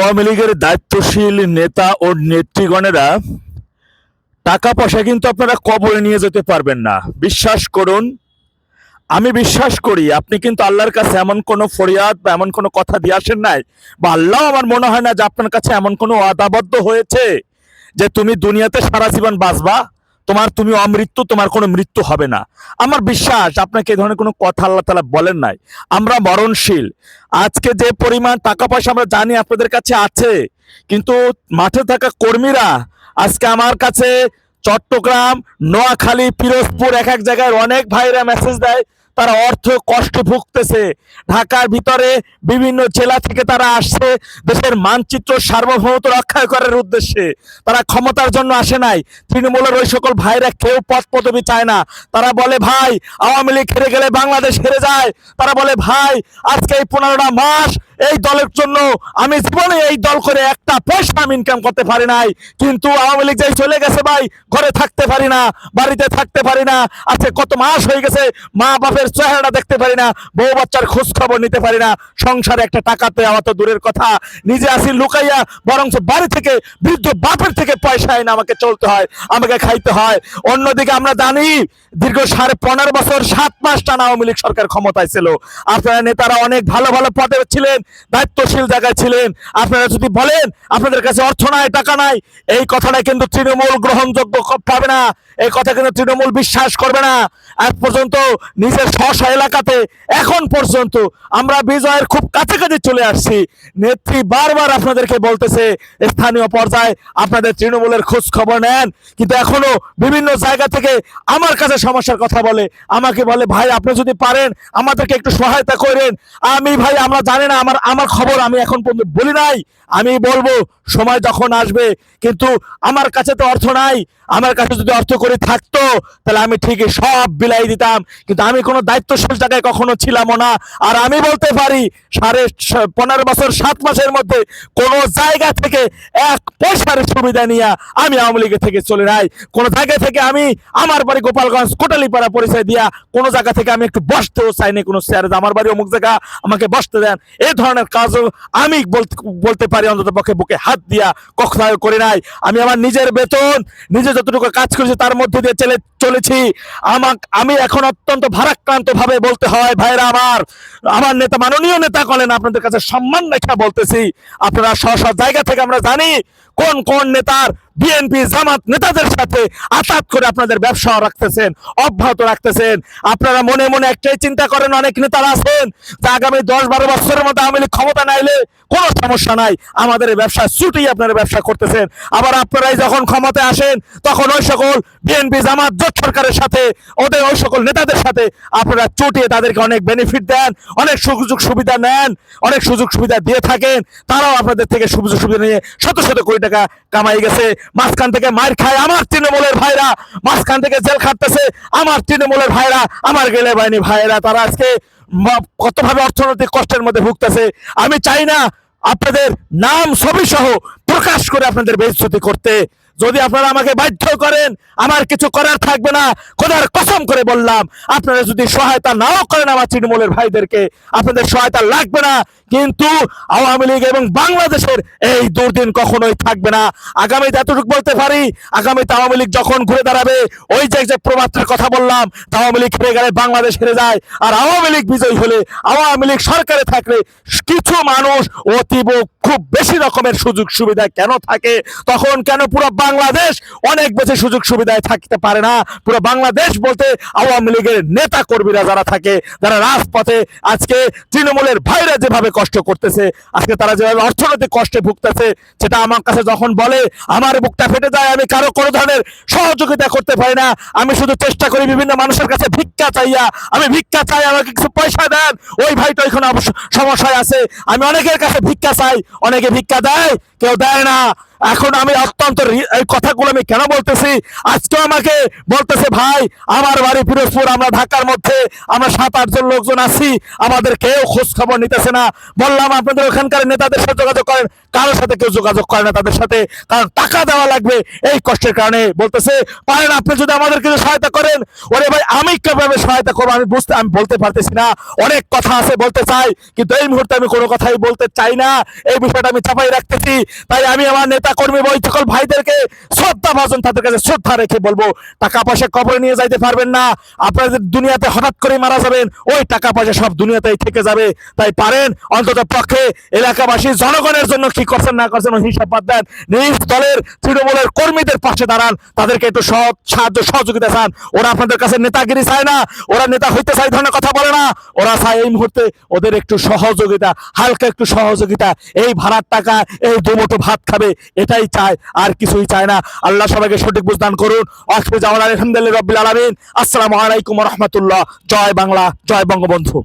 আওয়ামী লীগের দায়িত্বশীল নেতা ও নেত্রীগণেরা টাকা পয়সা কিন্তু আপনারা কবরে নিয়ে যেতে পারবেন না। বিশ্বাস করুন, আমি বিশ্বাস করি আপনি কিন্তু আল্লাহর কাছে এমন কোনো ফরিয়াদ বা এমন কোনো কথা দিয়ে আসেন নাই বা আল্লাহ আমার মনে হয় না যে আপনার কাছে এমন কোনো আদাবদ্ধ হয়েছে যে তুমি দুনিয়াতে সারা জীবন বাঁচবা। তোমার তুমি অমৃত্যু, তোমার কোনো মৃত্যু হবে না। আমার বিশ্বাস, আপনাকে এই ধরনের কোনো কথা আল্লাহ তালা বলেন নাই। আমরা মরণশীল। আজকে যে পরিমাণ টাকা পয়সা আমরা জানি আপনাদের কাছে আছে, কিন্তু মাঠে থাকা কর্মীরা, আজকে আমার কাছে চট্টগ্রাম, নোয়াখালী, পিরোজপুর এক এক জায়গায় অনেক ভাইরা মেসেজ দেয় তারা অর্থ কষ্ট ভুগতেছে। ঢাকার ভিতরে বিভিন্ন জেলা থেকে তারা আসছে, দেশের মানচিত্র সার্বভৌমত্ব রক্ষা করার উদ্দেশ্যে। তারা ক্ষমতার জন্য আসে নাই। তৃণমূলের ওই সকল ভাইরা কেউ পদ পদবি চায় না। তারা বলে, ভাই, আওয়ামী লীগ হেরে গেলে বাংলাদেশ হেরে যায়। তারা বলে, ভাই, আজকে এই পনেরোটা মাস এই দলের জন্য আমি জীবনে এই দল করে একটা পয়সা আমি ইনকাম করতে পারি নাই। কিন্তু আওয়ামী লীগ যাই চলে গেছে ভাই, ঘরে থাকতে পারি না, বাড়িতে থাকতে পারি না, আজকে কত মাস হয়ে গেছে মা বাপের চেহারাটা দেখতে পারি না, বউ বাচ্চার খোঁজ খবর নিতে পারি না, সংসারে একটা টাকাতে আমার তো দূরের কথা, নিজে আসি লুকাইয়া বরং বাড়ি থেকে, বৃদ্ধ বাপের থেকে পয়সা এনে আমাকে চলতে হয়, আমাকে খাইতে হয়। অন্যদিকে আমরা জানি, দীর্ঘ সাড়ে পনেরো বছর, সাত মাস টানা আওয়ামী লীগ সরকার ক্ষমতায় ছিল। আপনারা নেতারা অনেক ভালো ভালো পদে ছিলেন দায়িত্বশীল জায়গায় ছিলেন। আপনারা যদি বলেন, আপনাদের কাছে অর্থ নাই, টাকা নাই, এই কথাটা কিন্তু তৃণমূল গ্রহণযোগ্য পাবে না। এই কথা কিন্তু তৃণমূল বিশ্বাস করবে না। আজ পর্যন্ত নিজের স্ব এলাকাতে, এখন পর্যন্ত আমরা বিজয়ের খুব কাছাকাছি চলে আসছি। নেত্রী বারবার আপনাদেরকে বলতেছে, স্থানীয় পর্যায়ে আপনাদের তৃণমূলের খোঁজ খবর নেন। কিন্তু এখনও বিভিন্ন জায়গা থেকে আমার কাছে সমস্যার কথা বলে, আমাকে বলে, ভাই, আপনি যদি পারেন, আমাদেরকে একটু সহায়তা করেন। আমি, ভাই, আমরা জানি না, আমার আমার খবর আমি এখন পর্যন্ত বলি নাই। আমি বলব, সময় যখন আসবে, কিন্তু আমার কাছে তো অর্থ নাই। আমার কাছে যদি অর্থ করে থাকতো, তাহলে আমি ঠিকই সব বিলাই দিতাম। কিন্তু আমি কোনো দায়িত্বশীল জায়গায় কখনো ছিলামও না। আর আমি বলতে পারি, সাড়ে পনেরো বছর, সাত মাসের মধ্যে কোনো জায়গা থেকে এক পয়সার সুবিধা নিয়ে আমি আওয়ামী লীগের থেকে চলে নাই। কোনো জায়গা থেকে আমি আমার বাড়ি গোপালগঞ্জ, কোটালিপাড়া পরিচয় দিয়া কোনো জায়গা থেকে আমি একটু বসতেও চাইনি। কোনো চেয়ারে আমার বাড়ি অমুক জায়গা, আমাকে বসতে দেন। এই ধরনের কাজও আমি বলতে পারি, অন্তত পক্ষে বুকে হাত দিয়া কখনো করি নাই। আমি আমার নিজের বেতন, নিজে যতটুকু কাজ করেছি তার মধ্যে দিয়ে চলে, চলেছি। আমাক, আমি এখন অত্যন্ত ভারাক্রান্ত ভাবে বলতে হয়, ভাইরা আমার আমার নেতা, মাননীয় নেতা করেন আপনাদের কাছে সম্মান রেখা বলতেছি। আপনারা স্ব জায়গা থেকে আমরা জানি কোন কোন নেতার বিএনপি জামাত নেতাদের সাথে আতাত করে আপনাদের ব্যবসা রাখতেছেন, অব্যাহত রাখতেছেন। আপনারা মনে মনে একটাই চিন্তা করেন, অনেক নেতারা আছেন যে আগামী দশ বারো বছরের মধ্যে আওয়ামী লীগ ক্ষমতা নাইলে কোনো সমস্যা নাই, আমাদের ব্যবসা ছুটেই আপনারা ব্যবসা করতেছেন। আবার আপনারাই যখন ক্ষমতায় আসেন, তখন ওই সকল বিএনপি জামাত, জোট সরকারের সাথে, ওদের ওই সকল নেতাদের সাথে আপনারা চটিয়ে তাদেরকে অনেক বেনিফিট দেন, অনেক সুযোগ সুবিধা নেন, অনেক সুযোগ সুবিধা দিয়ে থাকেন। তারাও আপনাদের থেকে সুযোগ সুবিধা নিয়ে শত শত কোটি টাকা কামাই গেছে। মাঝখান থেকে মার খায় আমার তৃণমূলের ভাইরা। মাঝখান থেকে জেল খাটতেছে আমার তৃণমূলের ভাইরা। আমার গেলে বাহিনী ভাইরা তারা আজকে কতভাবে অর্থনৈতিক কষ্টের মধ্যে ভুগতেছে, আমি চাই না। আপনাদের নাম ছবি সহ প্রকাশ করে আপনাদের বেইজ্জতি করতে। যদি আপনারা আমাকে বাধ্য করেন, আমার কিছু করার থাকবে না, খোদার কসম করে বললাম, আপনারা যদি সহায়তা নাও করেন আমার তৃণমূলের ভাইদেরকে, আপনাদের সহায়তা লাগবে না। কিন্তু আওয়ামী লীগ এবং বাংলাদেশের এই দুর্দিন কখনোই থাকবে না। আগামীতে এতটুকু বলতে পারি, আগামীতে আওয়ামী লীগ যখন ঘুরে দাঁড়াবে, ওই যে যে প্রবাদটার কথা বললাম আওয়ামী লীগ হেরে গেলে বাংলাদেশ হেরে যায়, আর আওয়ামী লীগ বিজয়ী হলে আওয়ামী লীগ সরকারে থাকলে কিছু মানুষ অতীব খুব বেশি রকমের সুযোগ সুবিধা কেন থাকে? তখন কেন পুরো বাংলাদেশ অনেক বেশি সুযোগ সুবিধায় থাকতে পারে না? পুরো বাংলাদেশ বলতে আওয়ামী লীগের নেতা কর্মীরা যারা থাকে, যারা রাজপথে আজকে তৃণমূলের ভাইরা যেভাবে কষ্ট করতেছে, আজকে তারা যেভাবে অর্থনৈতিক কষ্টে ভুগতেছে, সেটা আমার কাছে যখন বলে, আমার বুকটা ফেটে যায়, আমি কারও কোনো ধরনের সহযোগিতা করতে পারি না। আমি শুধু চেষ্টা করি বিভিন্ন মানুষের কাছে ভিক্ষা চাইয়া, আমি ভিক্ষা চাই, আমাকে কিছু পয়সা দেন। ওই ভাইটা অবশ্য সমস্যায় আছে। আমি অনেকের কাছে ভিক্ষা চাই, অনেকে ভিক্ষা দেয় কেউ দেয় না এখন আমি অত্যন্ত এই কথাগুলো আমি কেন বলতেছি? আজকে আমাকে বলতেছে, ভাই, আমার বাড়ি পিরোজপুর, আমরা ঢাকার মধ্যে, আমরা সাত আটজন লোকজন আছি, আমাদের কেউ খোঁজ খবর নিতেছে না। বললাম, আপনাদের ওখানকার নেতাদের সাথে যোগাযোগ করেন, কারোর সাথে কেউ যোগাযোগ করে না তাদের সাথে, কারণ টাকা দেওয়া লাগবে এই কষ্টের কারণে। বলতেছে, পারেন, আপনি যদি আমাদের কিছু সহায়তা করেন। ওরে ভাই, আমি কীভাবে সহায়তা করব আমি বুঝতে, আমি বলতে পারতেছি না। অনেক কথা আছে বলতে চাই, কিন্তু এই মুহূর্তে আমি কোনো কথাই বলতে চাই না। এই বিষয়টা আমি চাপাই রাখতেছি। তাই আমি আমার নেতা কর্মী বই সকল ভাইদেরকে শ্রদ্ধা ভাজন তাদের কাছে শ্রদ্ধা রেখে বলব, টাকা পয়সা কবরে নিয়ে যাইতে পারবেন না আপনাদের দুনিয়াতে হঠাৎ করে মারা যাবেন, ওই টাকা পয়সা সব দুনিয়াতেই থেকে যাবে। তাই পারেন, অন্তত পক্ষে এলাকাবাসী জনগণের জন্য কি করছেন, না করছেন, ওই হিসাব বাদ দেন। নিজ দলের, তৃণমূলের কর্মীদের পাশে দাঁড়ান, তাদেরকে একটু সৎ সাহায্য, সহযোগিতা চান। ওরা আপনাদের কাছে নেতাগিরি চায় না, ওরা নেতা হইতে চায় এই ধরনের কথা বলে না, ওরা চায় এই মুহূর্তে ওদের একটু সহযোগিতা, হালকা একটু সহযোগিতা, এই ভাড়ার টাকা, এই দুমুঠো ভাত খাবে এটাই চায়, আর কিছুই চায় না। আল্লাহ সবাইকে সঠিক বুঝদান করুন। আলহামদুলিল্লাহ রবিল আসসালামু আলাইকুম রহমতুল্লাহ। জয় বাংলা, জয় বঙ্গবন্ধু।